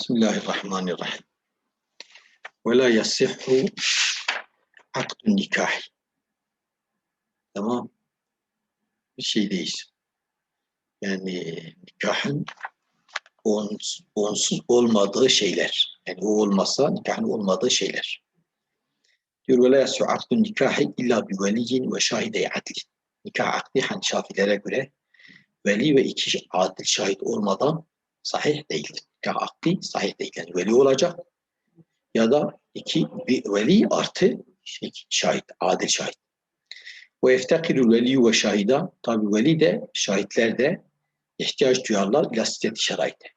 Bismillahirrahmanirrahim. Ve la yasihhu akdun nikah. Tamam. Bir şeydeyiz. Yani nikahın ons, onsuz olmadığı şeyler. Yani o olmazsa nikahın olmadığı şeyler. Diyor ve la yasihhu akdun nikahi illa bi veliyin ve şahide adli. Nikah akdi hani şafilere göre veli ve iki adil şahit olmadan sahih değildir. Akdi sahih değil. Yani veli olacak ya da iki bir veli artı iki şahit, adil şahit. Ve eftekirul veli ve şahida tabi veli de şahitler de ihtiyaç duyarlar ila siteti şeraite.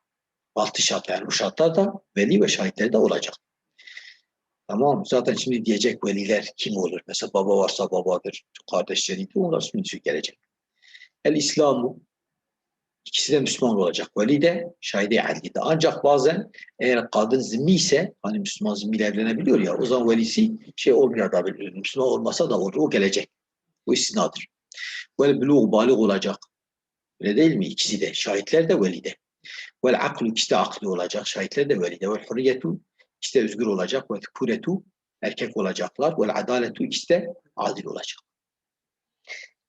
Altı şart yani bu şartlar da veli ve şahitler de olacak. Tamam zaten şimdi diyecek veliler kim olur? Mesela baba varsa babadır, kardeşleriydi onlar şimdi gelecek. El İslamu İkisi de Müslüman olacak. Veli de şahide adli de. Ancak bazen eğer kadın zimmi ise hani Müslüman zimmiyle evlenebiliyor ya o zaman velisi şey olmuyor da Müslüman olmasa da olur. O gelecek. Bu istinadır. Vel buluğ balık olacak. Öyle değil mi? İkisi de. Şahitler de veli de. Vel aklu ikisi de aklı olacak. Şahitler de veli de. Vel hurriyetu ikisi de özgür olacak. Vel kuretu erkek olacaklar. Vel adaletu ikisi de adil olacak.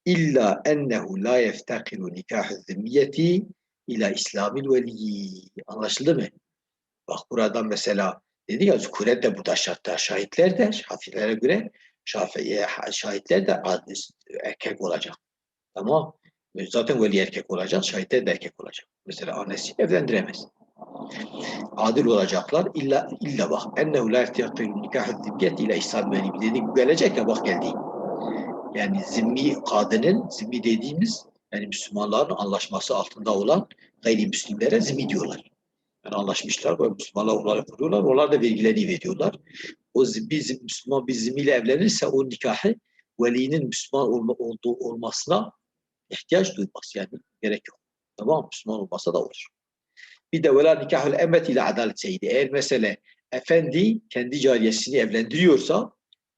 İlla ennehu la yeftakiru nikahü zimmiyeti ila İslamil veliyi. Anlaşıldı mı? Bak buradan mesela dedi ya zükuret de burada şartlar. Şahitler de şafilere göre şafiye, şahitler de erkek olacak. Tamam. Zaten veli erkek olacak, şahitler de erkek olacak. Mesela annesi evlendiremez. Adil olacaklar. İlla illa bak. Ennehu la yeftakiru nikahü zimmiyeti ila İslamil veliyi. Dedi gelecek ya bak geldi yani zimmi kadının, zimmi dediğimiz yani Müslümanların anlaşması altında olan gayrimüslimlere zimmi diyorlar. Yani anlaşmışlar, böyle Müslümanlar onları kuruyorlar, onlar da vergilerini veriyorlar. O zimmi, Müslüman bir zimmiyle evlenirse o nikahı velinin Müslüman olma, olduğu, olmasına ihtiyaç duymaz. Yani gerek yok. Tamam Müslüman olmasa da olur. Bir de vela nikahül emmet ile adalet seyidi. Eğer mesele efendi kendi cariyesini evlendiriyorsa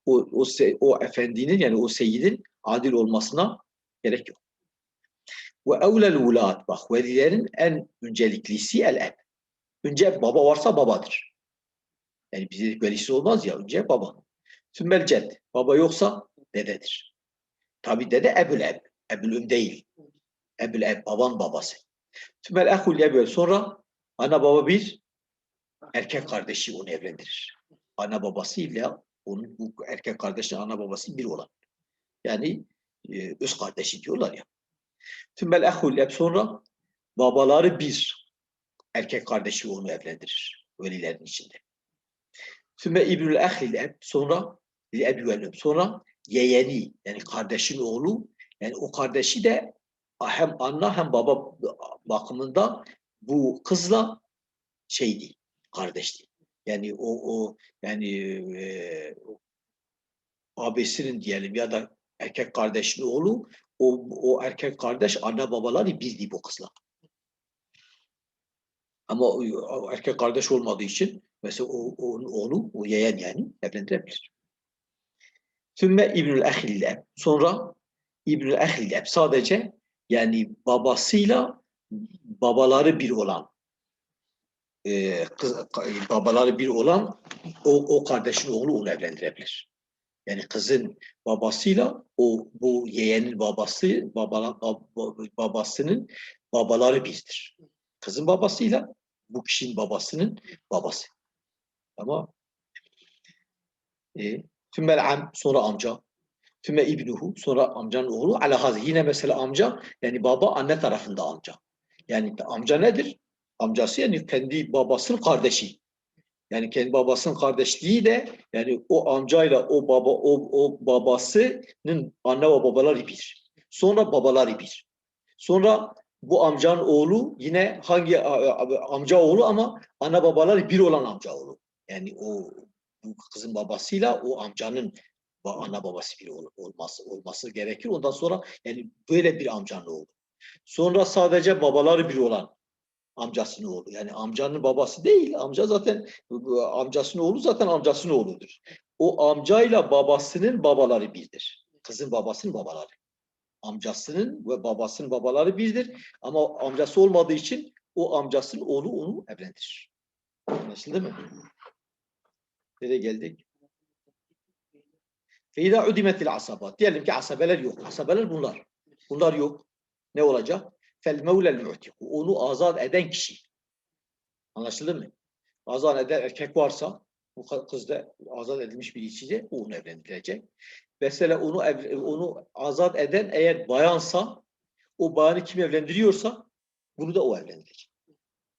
o, o, o efendinin yani o seyidin adil olmasına gerek yok. Ve evlel vulat bak velilerin en önceliklisi el eb. Önce baba varsa babadır. Yani bize velisi olmaz ya önce baba. Sümmel ced. Baba yoksa dededir. Tabi dede ebül eb. Ebül değil. Ebül eb baban babası. Sümmel ehul ebül sonra ana baba bir erkek kardeşi onu evlendirir. Ana babasıyla onun bu erkek kardeşi ana babası bir olan. Yani e, öz kardeşi diyorlar ya. Tümmel ehul hep sonra babaları bir erkek kardeşi onu evlendirir. Velilerin içinde. Tümme ibnül ehil sonra li sonra yeğeni yani kardeşin oğlu yani o kardeşi de hem anne hem baba bakımında bu kızla şeydi, kardeşti. Yani o o yani e, abisinin diyelim ya da erkek kardeşinin oğlu o, o erkek kardeş anne babaları bildi bu kızla. Ama o, o erkek kardeş olmadığı için mesela o, o, onu o yeğen yani evlendirebilir. Sümme İbnül Ehilleb. Sonra İbnül Ehilleb sadece yani babasıyla babaları bir olan e, kız, babaları bir olan o, o kardeşin oğlu onu evlendirebilir. Yani kızın babasıyla o bu yeğenin babası babala, bab, babasının babaları birdir. Kızın babasıyla bu kişinin babasının babası. Tamam. E, Tümmel am sonra amca. Tümme ibnuhu sonra amcanın oğlu. Ala yine mesela amca yani baba anne tarafında amca. Yani amca nedir? Amcası yani kendi babasının kardeşi. Yani kendi babasının kardeşliği de yani o amcayla o baba o, o babasının anne ve babaları bir. Sonra babaları bir. Sonra bu amcanın oğlu yine hangi amca oğlu ama ana babaları bir olan amca oğlu. Yani o bu kızın babasıyla o amcanın ana babası bir olması olması gerekir. Ondan sonra yani böyle bir amcanın oğlu. Sonra sadece babaları bir olan amcasının oğlu. Yani amcanın babası değil. Amca zaten amcasının oğlu zaten amcasının oğludur. O amcayla babasının babaları birdir. Kızın babasının babaları. Amcasının ve babasının babaları birdir. Ama amcası olmadığı için o amcasının oğlu onu evlendirir. Anlaşıldı mı? Nereye geldik? Feyda udimetil asabat. Diyelim ki asabeler yok. Asabeler bunlar. Bunlar yok. Ne olacak? Fel mevlel mu'tiku. Onu azat eden kişi. Anlaşıldı mı? Azat eden erkek varsa bu kız da azat edilmiş bir işçi o onu evlendirilecek. Mesela onu ev- onu azat eden eğer bayansa o bayanı kim evlendiriyorsa bunu da o evlendirecek.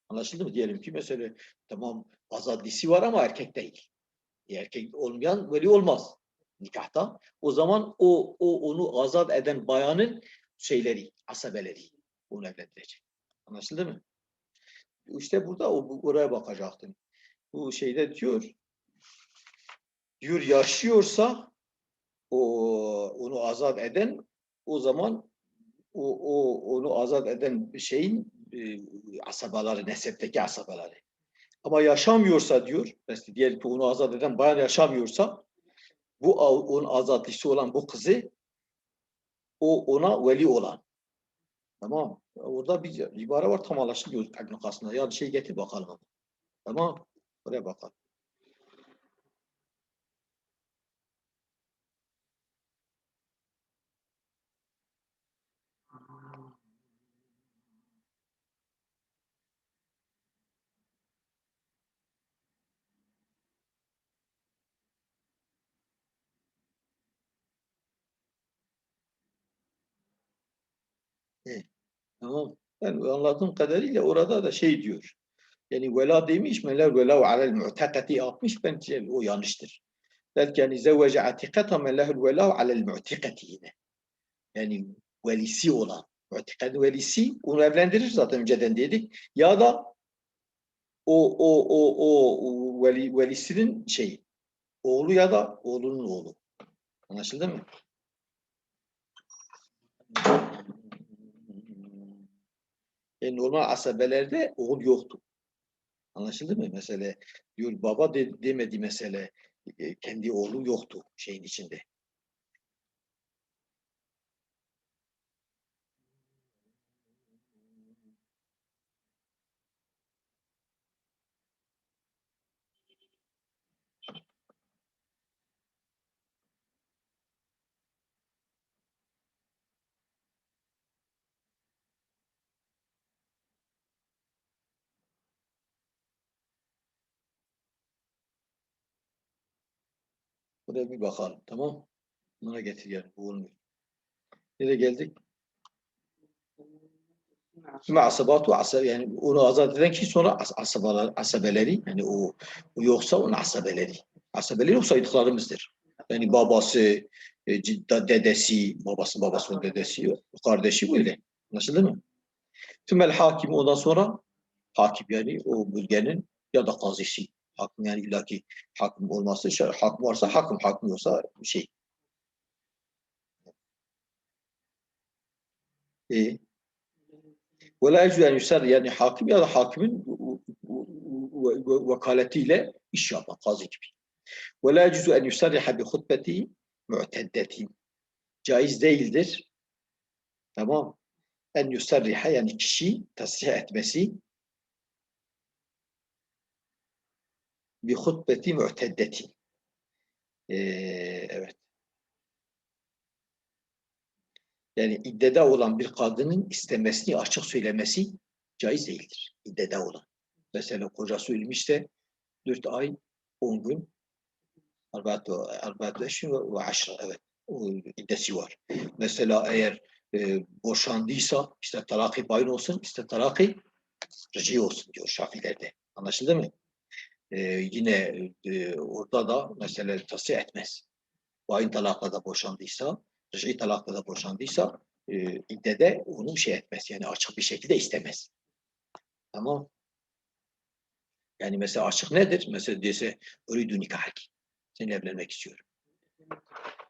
Anlaşıldı mı? Diyelim ki mesela tamam azadlisi var ama erkek değil. Erkek olmayan veli olmaz nikahta. O zaman o, o onu azat eden bayanın şeyleri, asabeleri onu evlendirecek. Anlaşıldı mı? İşte burada o oraya bakacaktın. Bu şeyde diyor diyor yaşıyorsa o onu azat eden o zaman o, o onu azat eden şeyin e, asabaları, nesepteki asabaları. Ama yaşamıyorsa diyor, mesela diyelim ki onu azat eden bayan yaşamıyorsa bu onun azatlısı olan bu kızı o ona veli olan. Tamam. Orada bir ibare var tam anlaşılmıyor İbn Kasım'da. Ya bir şey getir bakalım. Tamam. Oraya bakalım. Tamam. Ben anladığım kadarıyla orada da şey diyor. Yani vela demiş, meler vela alel mu'takati yapmış. Bence o yanlıştır. Belki yani zevvece atikata men lehul vela alel mu'tikati yine. Yani velisi olan. Mu'tikat velisi onu evlendirir zaten önceden dedik. Ya da o o o o veli, velisinin şeyi. Oğlu ya da oğlunun oğlu. Anlaşıldı mı? Yani normal asabelerde oğul yoktu. Anlaşıldı mı? Mesela diyor baba de, demedi mesele e, kendi oğlu yoktu şeyin içinde. Buraya bir bakalım. Tamam. Buna getir yani. Bu olmuyor. Nereye geldik? Sümme asabatu asab yani onu azat eden kişi sonra as asabalar, asabeleri yani o, o yoksa onun asabeleri. Asabeleri yok saydıklarımızdır. Yani babası, e, cidda dedesi, babası, babasının dedesi, kardeşi böyle. Anlaşıldı mı? Tümel hakim ondan sonra hakim yani o bölgenin ya da kazisi. Hakim yani illaki hakim olması, şey, hakim varsa hakim, hakim yoksa şey. E, ve la yecüz en yusar yani hakim ya da hakimin vekaletiyle iş yapmak kazi gibi. Ve la yecüz en yusarriha bi hutbeti mu'teddetin. Caiz değildir. Tamam. En yusarriha yani kişi tasrih etmesi bi hutbeti mu'teddetin. Ee, evet. Yani iddede olan bir kadının istemesini açık söylemesi caiz değildir. İddede olan. Mesela kocası ölmüşse 4 ay 10 gün Arbaat eşin ve aşra evet. O iddesi var. Mesela eğer e, boşandıysa işte talaki bayin olsun, işte talaki rıcı olsun diyor Şafilerde. Anlaşıldı mı? E, yine e, orada da mesela tasih etmez. Bayin talakla da boşandıysa rıcı talakla da boşandıysa e, iddede onu şey etmez. Yani açık bir şekilde istemez. Tamam. Yani mesela açık nedir? Mesela dese ürüdü nikahki. Seninle evlenmek istiyorum.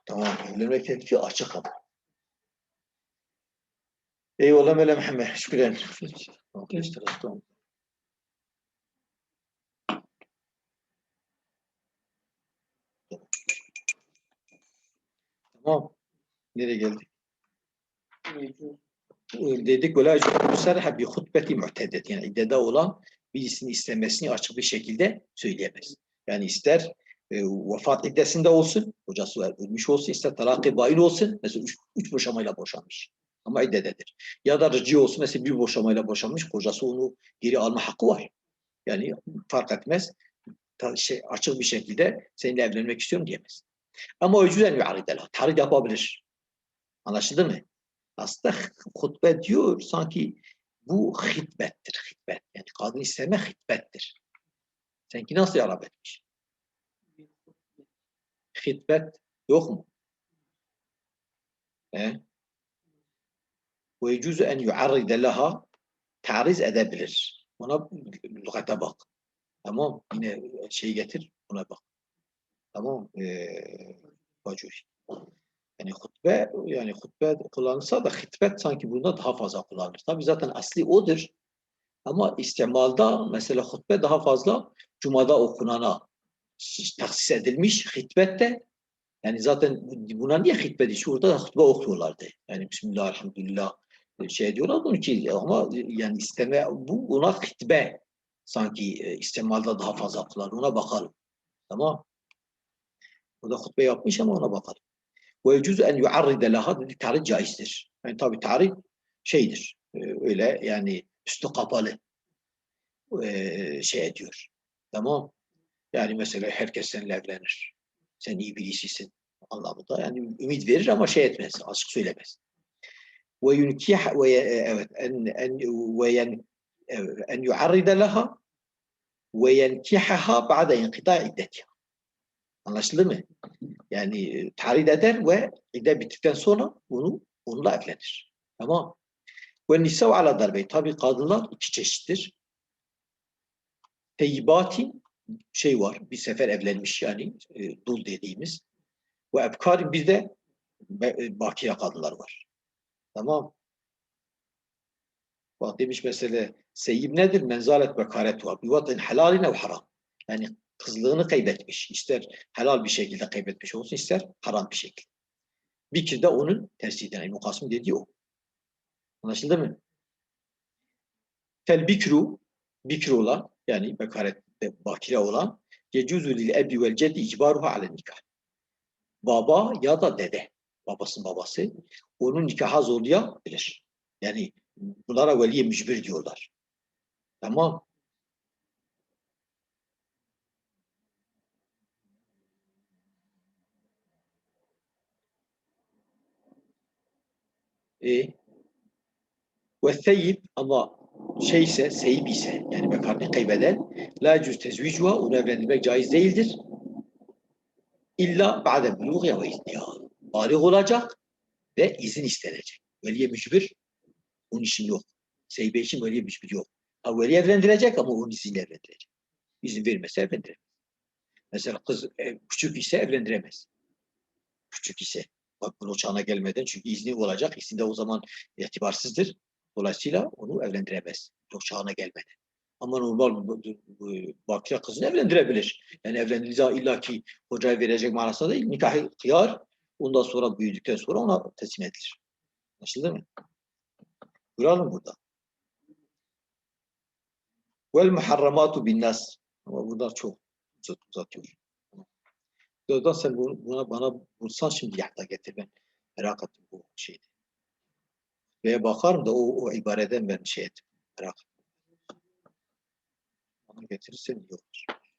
Tamam. Evlenmek teklifi açık ama. Eyvallah Mele Muhammed. Şükran. Tamam. Tamam. Nereye geldik? Dedik böyle müserha bir hutbeti muhtedet. Yani iddede olan birisinin istemesini açık bir şekilde söyleyemez. Yani ister e, vefat iddesinde olsun, hocası ölmüş olsun, ister talak-ı bail olsun, mesela üç, üç boşamayla boşanmış ama iddededir. Ya da rıcı olsun, mesela bir boşamayla boşanmış, kocası onu geri alma hakkı var. Yani fark etmez, şey, açık bir şekilde seninle evlenmek istiyorum diyemez. Ama o yüzden yu'aridela. Tarid yapabilir. Anlaşıldı mı? Aslında hutbe diyor sanki bu hitbettir. Hitbet. Yani kadın isteme hitbettir. Senki nasıl Arap etmiş? Hitbet yok mu? He? Ve yecuzu en yuarride leha tariz edebilir. Ona lügate bak. Tamam. Yine şey getir. Buna bak. Tamam. Vacuri. Yani hutbe yani hutbe kullanılsa da hitbet sanki bunda daha fazla kullanılır. Tabi zaten asli odur. Ama istimalda mesela hutbe daha fazla cumada okunana taksis edilmiş hitbette yani zaten buna niye hitbe diyor? Şurada da hutbe okuyorlardı. Yani Bismillah, Elhamdülillah şey diyorlar onun ki ama yani isteme bu ona hitbe sanki e, istimalda daha fazla kullanılır. Ona bakalım. Tamam. O da hutbe yapmış ama ona bakalım. Ve yecuzu en yuarride laha dedik tarih caizdir. Yani tabi tarih şeydir. e, Öyle yani üstü kapalı e, şey ediyor. Tamam. Yani mesela herkes seninle evlenir. Sen iyi birisisin anlamında. Yani ümit verir ama şey etmez. Açık söylemez. Ve yunkih ve evet en en ve yen en yuarride laha ve yenkihaha ba'de inqita iddetiha. Anlaşıldı mı? Yani tarid eder ve idde bittikten sonra onu onunla evlenir. Tamam. Ve nisa ala darbe. Tabi kadınlar iki çeşittir. Teyyibati şey var. Bir sefer evlenmiş yani e, dul dediğimiz. Ve ebkari bir de be- bakire kadınlar var. Tamam. Bak demiş mesela seyyib nedir? Menzalet bekaret var. Bivatin helaline ve haram. Yani kızlığını kaybetmiş. İster helal bir şekilde kaybetmiş olsun, ister haram bir şekilde. Bikir de onun tersinden. Yani Mukasım dediği o. Anlaşıldı mı? Fel bikru, bikr olan, yani bekaret ve bakire olan, yecuzu lil ebi vel ceddi icbaruha ale nikah. Baba ya da dede, babasının babası, onun nikaha zorlayabilir. Yani bunlara veliye mücbir diyorlar. Tamam. E, ve seyyib ama şeyse, seyib ise yani bekarını kaybeden la cüz tezvicuha onu evlendirmek caiz değildir. İlla ba'de buluğya ve izniha. Balik olacak ve izin istenecek. Veliye mücbir onun için yok. Seybe için veliye mücbir yok. Ha, veli evlendirecek ama onun izinle evlendirecek. İzin vermezse evlendiremez. Mesela kız e, küçük ise evlendiremez. Küçük ise. Bak bunu çağına gelmeden çünkü izni olacak. İzni de o zaman itibarsızdır. Dolayısıyla onu evlendiremez. Yok çağına gelmeden. Ama normal bakire kızını evlendirebilir. Yani evlendiği zaman illaki hocaya verecek manasında değil. Nikahı kıyar. Ondan sonra büyüdükten sonra ona teslim edilir. Anlaşıldı mı? Duralım burada. Vel muharramatu bin nas. Ama bunlar çok uzat, Oradan sen bunu, buna bana bulsan şimdi yakta getir ben. Merak ettim bu şeyi. Veya bakarım da o, o ibareden ben şey ettim. Merak ettim. Onu getirirsen iyi.